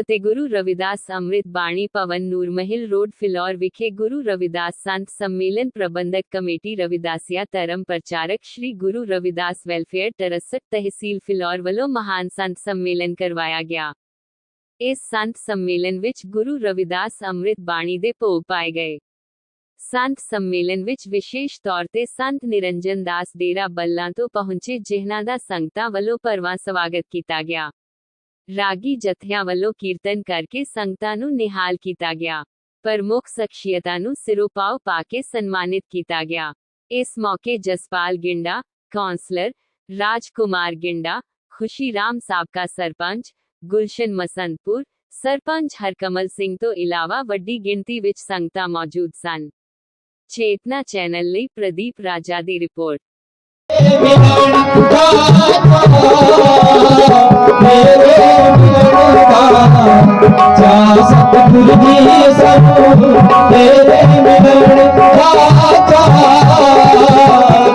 ਅਤੇ ਗੁਰੂ ਰਵਿਦਾਸ ਅੰਮ੍ਰਿਤ ਬਾਣੀ ਭਵਨ ਨੂਰਮਹਿਲ ਰੋਡ ਫਿਲੌਰ ਵਿਖੇ ਗੁਰੂ ਰਵਿਦਾਸ ਸੰਤ ਸੰਮੇਲਨ ਪ੍ਰਬੰਧਕ ਕਮੇਟੀ ਰਵਿਦਾਸੀਆ ਧਰਮ ਪ੍ਰਚਾਰਕ ਸ੍ਰੀ ਗੁਰੂ ਰਵਿਦਾਸ ਵੈਲਫੇਅਰ ਟਰੱਸਟ ਤਹਿਸੀਲ ਫਿਲੌਰ ਵੱਲੋਂ ਮਹਾਨ ਸੰਤ ਸੰਮੇਲਨ ਕਰਵਾਇਆ ਗਿਆ। ਇਸ ਸੰਤ ਸੰਮੇਲਨ ਵਿੱਚ ਗੁਰੂ ਰਵਿਦਾਸ ਅੰਮ੍ਰਿਤ ਬਾਣੀ ਦੇ ਭੋਗ ਪਾਏ ਗਏ। ਸੰਤ ਸੰਮੇਲਨ ਵਿੱਚ ਵਿਸ਼ੇਸ਼ ਤੌਰ ਤੇ ਸੰਤ ਨਿਰੰਜਨ ਦਾਸ ਡੇਰਾ ਬੱਲਾਂ ਤੋਂ ਪਹੁੰਚੇ ਜਿਨ੍ਹਾਂ ਦਾ ਸੰਗਤਾਂ ਵੱਲੋਂ ਭਰਵਾਂ ਸਵਾਗਤ ਕੀਤਾ ਗਿਆ। ਰਾਗੀ ਜਥਿਆਂ ਵੱਲੋਂ ਕੀਰਤਨ ਕਰਕੇ ਸੰਗਤਾਂ ਨੂੰ ਨਿਹਾਲ ਕੀਤਾ ਗਿਆ। ਪ੍ਰਮੁੱਖ ਸ਼ਖਸੀਅਤਾਂ ਨੂੰ ਸਿਰੋਪਾਓ ਪਾ ਕੇ ਸਨਮਾਨਿਤ ਕੀਤਾ ਗਿਆ। ਇਸ ਮੌਕੇ ਜਸਪਾਲ ਗਿੰਡਾ, ਕੌਂਸਲਰ ਰਾਜਕੁਮਾਰ ਗਿੰਡਾ ਖੁਸ਼ੀ ਸਾਬਕਾ ਸਰਪੰਚ ਗੁਲਸ਼ਨ ਮਸੰਤਪੁਰ, ਸਰਪੰਚ ਹਰਕਮਲ ਸਿੰਘ ਤੋਂ ਇਲਾਵਾ ਵੱਡੀ ਗਿਣਤੀ ਵਿੱਚ ਸੰਗਤਾਂ ਮੌਜੂਦ ਸਨ। ਚੇਤਨਾ ਚੈਨਲ ਲਈ ਪ੍ਰਦੀਪ ਰਾਜਾ ਦੀ ਰਿਪੋਰਟ। ਸਤਿਗੁਰ ਜੀ ਤੇਰੇ ਮਿਲਣ ਦਾ ਚਾਅ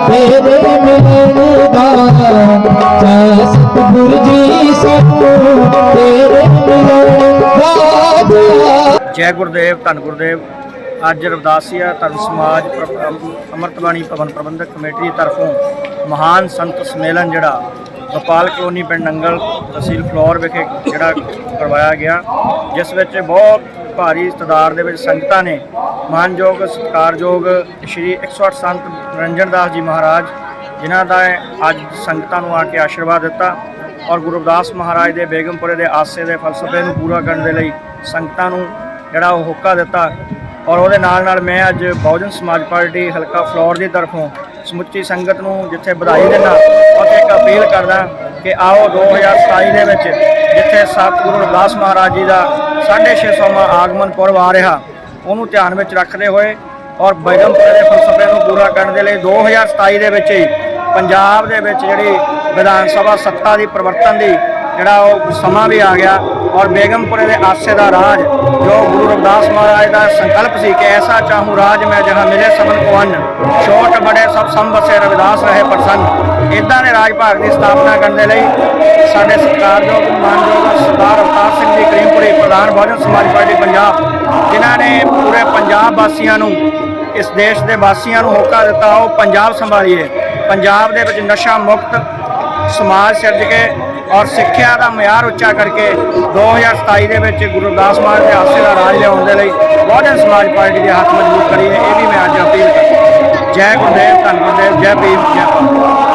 ਤੇਰੇ ਮਿਲਣ ਦਾ ਚਾਅ ਸਤਿਗੁਰ ਜੀ ਸਾਨੂੰ ਤੇਰੇ ਮਿਲਣ ਦਾ ਚਾਅ ਜੈ ਗੁਰਦੇਵ ਧੰਨ ਗੁਰਦੇਵ ਅੱਜ ਰਵਦਾਸੀਆ ਧਰਮ ਸਮਾਜ ਪ੍ਰ- ਭਵਨ ਪ੍ਰਬੰਧਕ ਕਮੇਟੀ ਦੀ ਤਰਫੋਂ ਮਹਾਨ ਸੰਤ ਸੰਮੇਲਨ ਜਿਹੜਾ ਗੋਪਾਲ ਕਲੋਨੀ ਪਿੰਡ ਨੰਗਲ ਤਹਿਸੀਲ ਫਲੋਰ ਵਿਖੇ ਜਿਹੜਾ ਕਰਵਾਇਆ ਗਿਆ, ਜਿਸ ਵਿੱਚ ਬਹੁਤ ਭਾਰੀ ਤਾਦਾਦ ਦੇ ਵਿੱਚ ਸੰਗਤਾਂ ਨੇ। ਮਾਨਯੋਗ, ਸਤਿਕਾਰਯੋਗ ਸ਼੍ਰੀ 108 ਸੰਤ ਨਿਰੰਜਨ ਦਾਸ ਜੀ ਮਹਾਰਾਜ, ਜਿਨ੍ਹਾਂ ਦਾ ਅੱਜ ਸੰਗਤਾਂ ਨੂੰ ਆ ਕੇ ਆਸ਼ੀਰਵਾਦ ਦਿੱਤਾ ਔਰ ਗੁਰੂ ਰਵਿਦਾਸ ਮਹਾਰਾਜ ਦੇ ਬੇਗਮਪੁਰੇ ਦੇ ਆਸੇ ਦੇ ਫਲਸਫੇ ਨੂੰ ਪੂਰਾ ਕਰਨ ਦੇ ਲਈ ਸੰਗਤਾਂ ਨੂੰ ਜਿਹੜਾ ਉਹ ਹੋਕਾ ਦਿੱਤਾ। ਔਰ ਉਹਦੇ ਨਾਲ ਨਾਲ ਮੈਂ ਅੱਜ ਬਹੁਜਨ ਸਮਾਜ ਪਾਰਟੀ ਹਲਕਾ ਫਲੋਰ ਦੀ ਤਰਫੋਂ ਸਮੁੱਚੀ ਸੰਗਤ ਨੂੰ ਜਿੱਥੇ ਵਧਾਈ ਦਿੰਦਾ ਔਰ ਇੱਕ ਅਪੀਲ ਕਰਦਾ ਕਿ ਆਓ 2027 ਦੇ ਵਿੱਚ, ਜਿੱਥੇ ਸਤਿਗੁਰੂ ਰਵਿਦਾਸ ਮਹਾਰਾਜ ਜੀ ਦਾ 650ਵਾਂ ਆਗਮਨ ਪੁਰਬ ਆ ਰਿਹਾ, ਉਹਨੂੰ ਧਿਆਨ ਵਿੱਚ ਰੱਖਦੇ ਹੋਏ ਔਰ ਬੇਗਮਪੁਰੇ ਦੇ ਫਲਸਫੇ ਨੂੰ ਪੂਰਾ ਕਰਨ ਦੇ ਲਈ 2027 ਦੇ ਵਿੱਚ ਹੀ ਪੰਜਾਬ ਦੇ ਵਿੱਚ ਜਿਹੜੀ ਵਿਧਾਨ ਸਭਾ ਸੱਤਾ ਦੀ ਪਰਿਵਰਤਨ ਦੀ ਜਿਹੜਾ ਉਹ ਸਮਾਂ ਵੀ ਆ ਗਿਆ ਔਰ ਬੇਗਮਪੁਰੇ ਦੇ ਆਸੇ ਦਾ ਰਾਜ, ਜੋ ਗੁਰੂ ਰਵਿਦਾਸ ਮਹਾਰਾਜ ਦਾ ਸੰਕਲਪ ਸੀ ਕਿ ਐਸਾ ਚਾਹੂੰ ਰਾਜ ਮੈਂ ਜਹਾਂ ਮਿਲੇ ਸਭਨ ਕੋ ਅੰਨ, ਛੋਟ ਬੜੇ ਸਭ ਸੰਬਸੇ ਰਵਿਦਾਸ ਰਹੇ ਪ੍ਰਸੰਨ। ਇਦਾਂ ਦੇ ਰਾਜ ਭਾਗ ਦੀ ਸਥਾਪਨਾ ਕਰਨ ਦੇ ਲਈ ਸਾਡੇ ਸਰਕਾਰਯੋਗ ਮਾਨਯੋਗ ਸਰਦਾਰ ਅਵਤਾਰ ਸਿੰਘ ਜੀ ਕਰੀਮਪੁਰੀ ਪ੍ਰਧਾਨ ਬਹੁਜਨ ਸਮਾਜ ਪਾਰਟੀ ਪੰਜਾਬ, ਜਿਨ੍ਹਾਂ ਨੇ ਪੂਰੇ ਪੰਜਾਬ ਵਾਸੀਆਂ ਨੂੰ, ਇਸ ਦੇਸ਼ ਦੇ ਵਾਸੀਆਂ ਨੂੰ ਹੋਕਾ ਦਿੱਤਾ, ਉਹ ਪੰਜਾਬ ਸੰਭਾਲੀਏ। ਪੰਜਾਬ ਦੇ ਵਿੱਚ ਨਸ਼ਾ ਮੁਕਤ ਸਮਾਜ ਸਿਰਜ ਕੇ ਔਰ ਸਿੱਖਿਆ ਦਾ ਮਿਆਰ ਉੱਚਾ ਕਰਕੇ 2027 ਦੇ ਵਿੱਚ ਗੁਰੂ ਰਵਿਦਾਸ ਮਹਾਰਾਜ ਦੇ ਆਸੇ ਦਾ ਰਾਜ ਲਿਆਉਣ ਦੇ ਲਈ ਬਹੁਜਨ ਸਮਾਜ ਪਾਰਟੀ ਦੇ ਹੱਥ ਮਜ਼ਬੂਤ ਕਰੀਏ ਇਹ ਵੀ ਮੈਂ ਅੱਜ ਅਪੀਲ ਕਰਦਾ ਜੈ ਗੁਰਦੇਵ, ਧੰਨ ਗੁਰਦੇਵ, ਜੈ ਭੀਮ, ਜੈ ਭਾਰਤ।